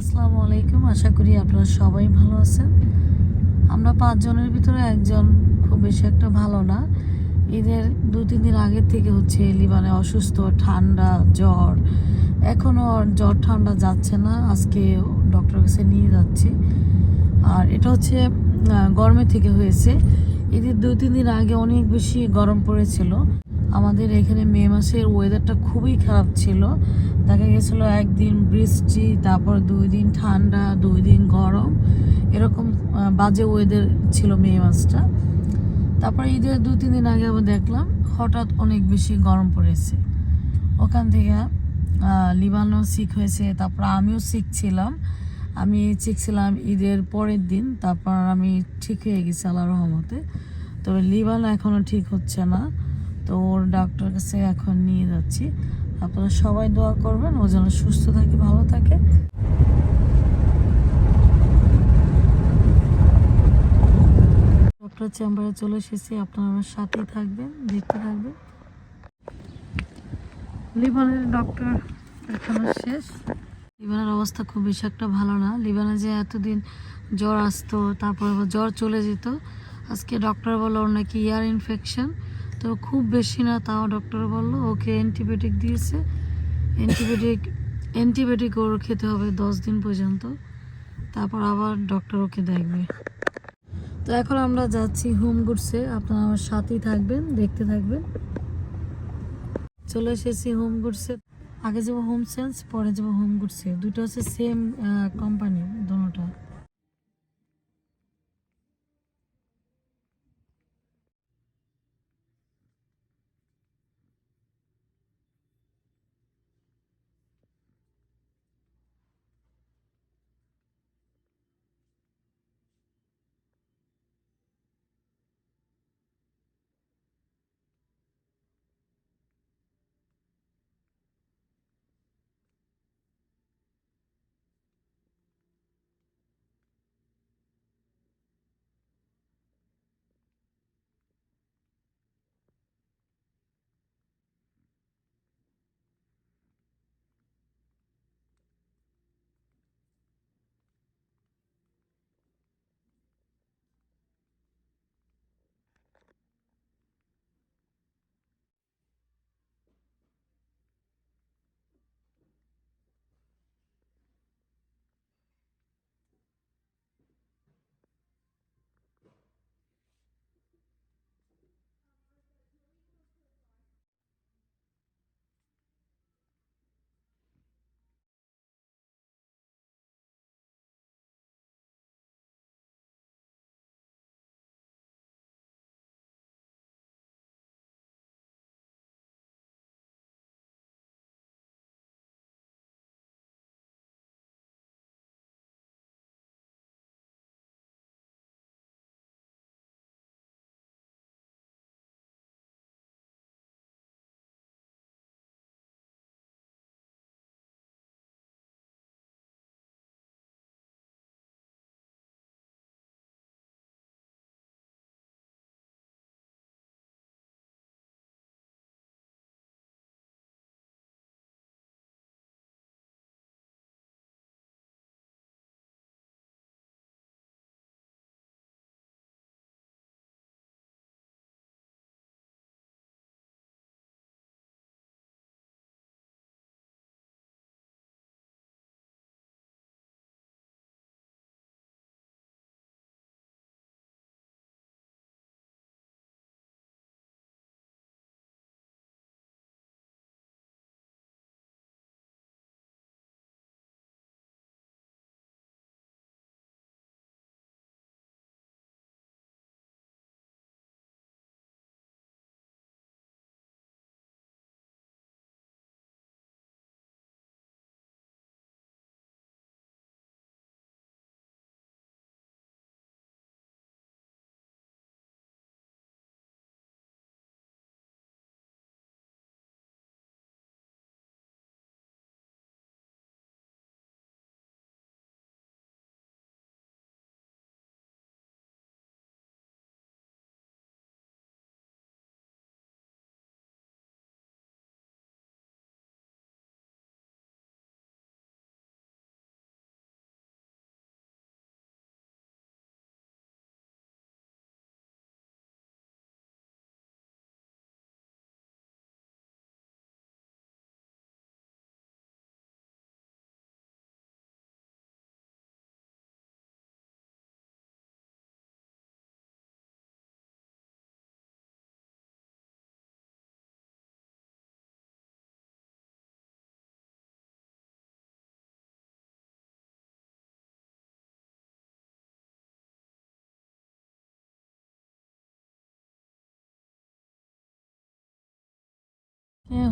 আসসালামু আলাইকুম। আশা করি আপনারা সবাই ভালো আছেন। আমরা পাঁচজনের ভিতরে একজন খুব বেশি একটা ভালো না। ঈদের দু তিন দিন আগের থেকে হচ্ছে লিবানে অসুস্থ, ঠান্ডা, জ্বর। এখনও জ্বর ঠান্ডা যাচ্ছে না। আজকে ডক্টর কাছে নিয়ে যাচ্ছি। আর এটা হচ্ছে গরমের থেকে হয়েছে। ঈদের দু তিন দিন আগে অনেক বেশি গরম পড়েছিল। আমাদের এখানে মে মাসের ওয়েদারটা খুবই খারাপ ছিল। দেখা গেছিল একদিন বৃষ্টি, তারপর দুই দিন ঠান্ডা, দুই দিন গরম। এরকম বাজে ওয়েদার ছিল মে মাসটা। তারপর ঈদের দু তিন দিন আগে আবার দেখলাম, হঠাৎ অনেক বেশি গরম পড়েছে। ওখান থেকে লিবানও সিক হয়েছে, তারপর আমিও শিখছিলাম আমি শিখছিলাম ঈদের পরের দিন, তারপর আমি ঠিক হয়ে গেছি আল্লাহ রহমতে। তবে লিবান এখনও ঠিক হচ্ছে না। তো ওর ডাক্তার কাছে এখন নিয়ে যাচ্ছি। আপনারা সবাই দোয়া করবেন, ও যেন সুস্থ থাকে, ভালো থাকে। ডক্টর চেম্বারে চলে এসেছি, আপনারা আমার সাথেই থাকবেন, দেখতে থাকবেন। লিভারের ডক্টর দেখানো শেষ। লিভারের অবস্থা খুব বেশি একটা ভালো না। লিভারে যে এতদিন জ্বর আসতো, তারপর জ্বর চলে যেত। আজকে ডক্টর বলল ওর নাকি ইয়ার ইনফেকশন তো খুব বেশি না, তাও ডক্টর বলল। ওকে অ্যান্টিবায়োটিক দিয়েছে। অ্যান্টিবায়োটিক অ্যান্টিবায়োটিক ওর খেতে হবে দশ দিন পর্যন্ত। তারপর আবার ডক্টর ওকে দেখবে। তো এখন আমরা যাচ্ছি হোম গুডসে আপনারা আমার সাথেই থাকবেন, দেখতে থাকবেন। চলে এসেছি হোম গুডসে আগে যাব হোম সেন্স পরে যাব হোম গুডসে দুটো হচ্ছে সেম কোম্পানি দুটোটা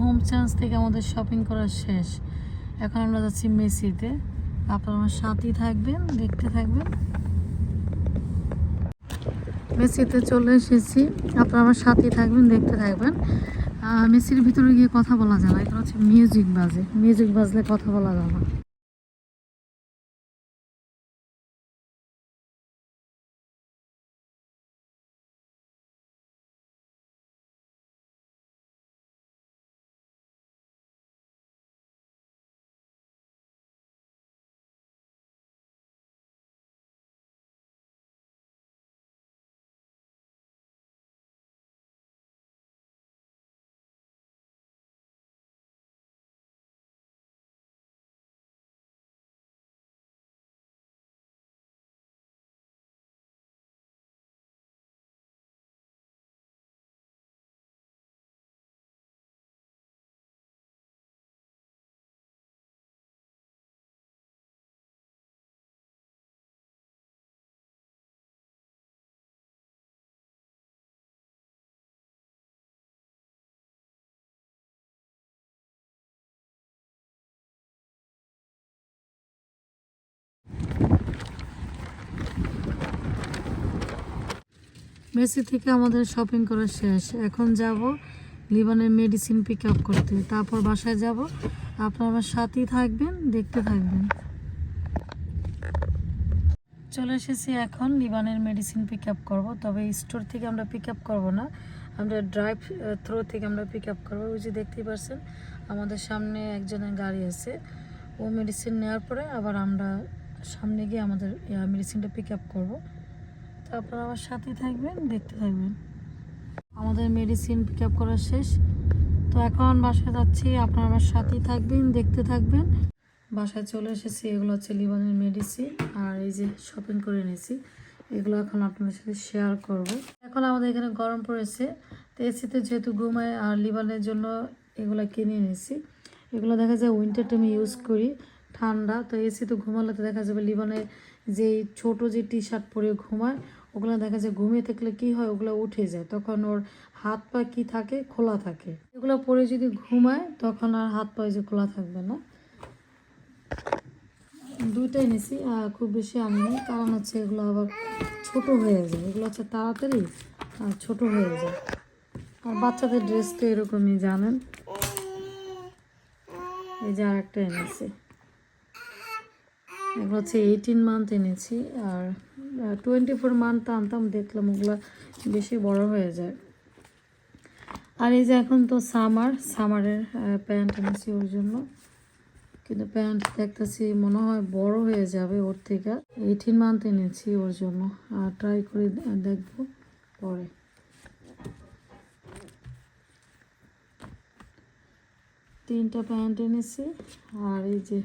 হোম চান্স থেকে আমাদের শপিং করা শেষ। এখন আমরা যাচ্ছি মেসিতে। আপনারা আমার সাথেই থাকবেন, দেখতে থাকবেন। মেসিতে চলে এসেছি। আপনারা আমার সাথেই থাকবেন, দেখতে থাকবেন। মেসির ভিতরে গিয়ে কথা বলা যায় না। এখানে হচ্ছে মিউজিক বাজে। মিউজিক বাজলে কথা বলা যায় না। মেসি থেকে আমাদের শপিং করা শেষ। এখন যাব লিবানের মেডিসিন পিক আপ করতে। তারপর বাসায় যাব। আপনারা আমার সাথেই থাকবেন, দেখতে থাকবেন। চলে এসেছি এখন লিবানের মেডিসিন পিক আপ করব। তবে স্টোর থেকে আমরা পিক আপ করব না। আমরা ড্রাইভ থ্রো থেকে আমরা পিক আপ করব। ওই যে দেখতেই পারছেন, আমাদের সামনে একজনের গাড়ি আছে। ও মেডিসিন নেওয়ার পরে আবার আমরা সামনে গিয়ে আমাদের মেডিসিনটা পিক আপ করব। আপনারা আমার সাথেই থাকবেন, দেখতে থাকবেন। আমাদের মেডিসিন পিক আপ করা শেষ। তো এখন বাসায় যাচ্ছি, আপনারা আমার সাথেই থাকবেন, দেখতে থাকবেন। বাসায় চলে এসেছি, এগুলো হচ্ছে লিবানের মেডিসিন আর এই যে শপিং করে নিয়েছি এগুলো এখন আপনাদের সাথে শেয়ার করব। এখন আমাদের এখানে গরম পড়েছে, তো এসিতে যেহেতু ঘুমায় আর লিবানের জন্য এগুলো কিনে নিয়েছি এগুলো দেখা যায় উইন্টার টাইমে ইউজ করি, ঠান্ডা, তো এসি তো ঘুমালে তো দেখা যাবে লিবানের যে ছোট যে টি শার্ট পরে ঘুমায় ওগুলো দেখা যায় ঘুমিয়ে থাকলে কি হয়? ওগুলো উঠে যায়। তখন ওর হাত পা কি থাকে? খোলা থাকে। এগুলো পরে যদি ঘুমায়, তখন আর হাত পা যে খোলা থাকবে না। দুইটাই নিছি খুব বেশি আনিনি কারণ হচ্ছে এগুলো আবার ছোট হয়ে যায়। এগুলো হচ্ছে তাড়াতাড়ি আর ছোট হয়ে যায়। আর বাচ্চাদের ড্রেস তো এরকমই, জানেন? এই যে আর একটা এনেছি। এগুলো হচ্ছে এইটিন মান্থ এনেছি আর টোয়েন্টি ফোর মান্থ আনতাম, দেখলাম ওগুলো বেশি বড় হয়ে যায়। আর এই যে এখন তো সামার সামারের প্যান্ট এনেছি ওর জন্য। কিন্তু প্যান্ট দেখতেছি মনে হয় বড় হয়ে যাবে ওর থেকে। এইটিন মান্থ এনেছি ওর জন্য। আর ট্রাই করে দেখব পরে। তিনটা প্যান্ট এনেছি। আর এই যে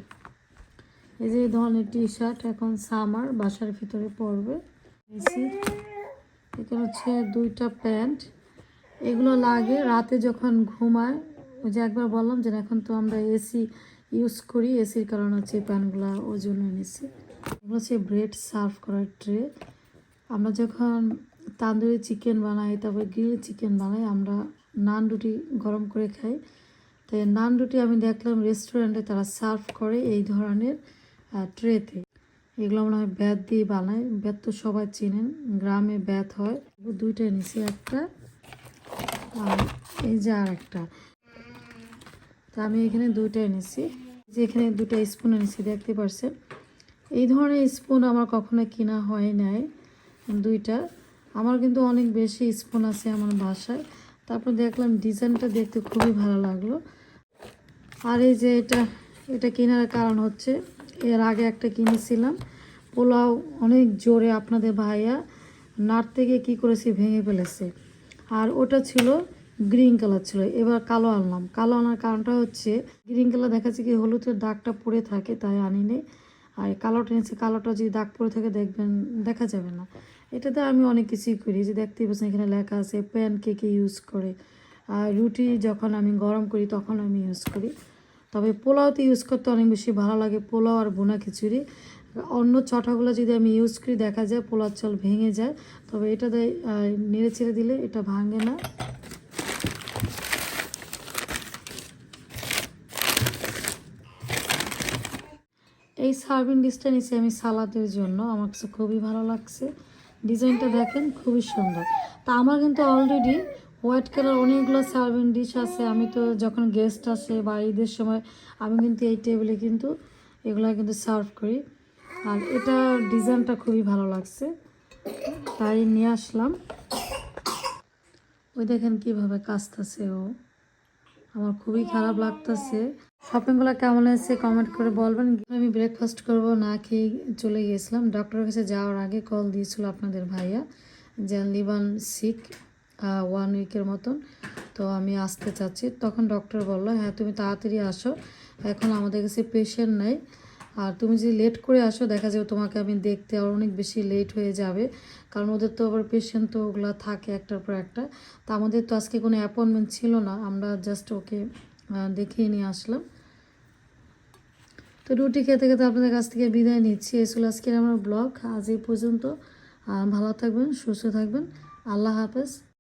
এই যে ধরনের টি শার্ট এখন সামার বাসার ভিতরে পরবে। এখানে হচ্ছে দুইটা প্যান্ট। এগুলো লাগে রাতে যখন ঘুমায়, ওই যে একবার বললাম যে এখন তো আমরা এসি ইউজ করি, এসির কারণে হচ্ছে প্যান্টগুলো ওই জন্য এনেছি এগুলো হচ্ছে ব্রেড সার্ভ করার ট্রে আমরা যখন তান্দুরি চিকেন বানাই, তারপরে গ্রিল চিকেন বানাই, আমরা নান রুটি গরম করে খাই। তাই নান রুটি আমি দেখলাম রেস্টুরেন্টে তারা সার্ভ করে এই ধরনের। ট্রেতে। এগুলো মনে হয় ব্যাত দিয়ে বানাই ব্যাত তো সবাই চেনেন। গ্রামে ব্যাত হয়। দুইটা নিছি, একটা আর এই যে আর একটা। তা আমি এখানে দুইটা এনেছি যে এখানে দুটো স্পুন এনেছি, দেখতে পারছেন? এই ধরনের স্পুন আমার কখনো কিনা হয় নাই, দুইটা। আমার কিন্তু অনেক বেশি স্পুন আছে আমার বাসায়। তারপর দেখলাম ডিজাইনটা দেখতে খুবই ভালো লাগল। আর এই যে এটা এটা কেনার কারণ হচ্ছে এর আগে একটা কিনেছিলাম। পোলাও অনেক জোরে আপনাদের ভাইয়া নাট থেকে কি করেছি ভেঙে ফেলেছে। আর ওটা ছিল গ্রিন কালার ছিল, এবার কালো আনলাম। কালো আনার কারণটা হচ্ছে গ্রিন কালার দেখা যাচ্ছে কি হলুদের দাগটা পড়ে থাকে, তাই আনিনি। আর কালোটা নিয়েছি কালোটা যদি দাগ পড়ে থাকে দেখবেন, দেখা যাবে না। এটাতে আমি অনেক কিছুই করি, যে দেখতেই পাচ্ছেন এখানে লেখা আছে প্যান কেকে ইউজ করে। আর রুটি যখন আমি গরম করি, তখন আমি ইউজ করি। তবে পোলাওতে ইউজ করতে অনেক বেশি ভালো লাগে, পোলাও আর বোনা খিচুড়ি। অন্য ছটাগুলো যদি আমি ইউজ করি, দেখা যায় পোলার চাল ভেঙে যায়। তবে এটা নেড়ে ছেড়ে দিলে এটা ভাঙে না। এই সার্ভিং ডিশটা নিচ্ছি আমি সালাদের জন্য। আমার কাছে খুবই ভালো লাগছে। ডিজাইনটা দেখেন, খুবই সুন্দর। তা আমার কিন্তু অলরেডি হোয়াইট কালার অনেকগুলো সার্ভিং ডিশ আছে। আমি তো যখন গেস্ট আসে বা ঈদের সময়, আমি কিন্তু এই টেবিলে কিন্তু এগুলো কিন্তু সার্ভ করি। আর এটা ডিজাইনটা খুবই ভালো লাগছে। তাই নিয়ে আসলাম। ওই দেখেন কীভাবে কাজটাছে ও। আমার খুবই খারাপ লাগতেছে। শপিংগুলো কেমন হয়েছে কমেন্ট করে বলবেন। আমি ব্রেকফাস্ট করব, না খেয়ে চলে গিয়েছিলাম। ডক্টরের কাছে যাওয়ার আগে কল দিয়েছিল আপনাদের ভাইয়া, যে লিবান সিক ওয়ান উইকের মতন। তো আমি আসতে চাচ্ছি। তখন ডক্টর বলল হ্যাঁ তুমি তাড়াতাড়ি আসো। এখন আমাদের কাছে পেশেন্ট নেই। আর তুমি যদি লেট করে আসো, দেখা যাবে তোমাকে আমি দেখতে আর অনেক বেশি লেট হয়ে যাবে। কারণ ওদের তো আবার পেশেন্ট তো ওগুলো থাকে একটার পর একটা। তা আমাদের তো আজকে কোনো অ্যাপয়েন্টমেন্ট ছিল না। আমরা জাস্ট ওকে দেখিয়ে নিয়ে আসলাম। তো রুটি খেতে খেতে আপনাদের কাছ থেকে বিদায় নিচ্ছি। এসল আজকের আমার ব্লগ আজ এই পর্যন্ত ভালো থাকবেন, সুস্থ থাকবেন। আল্লাহ হাফেজ।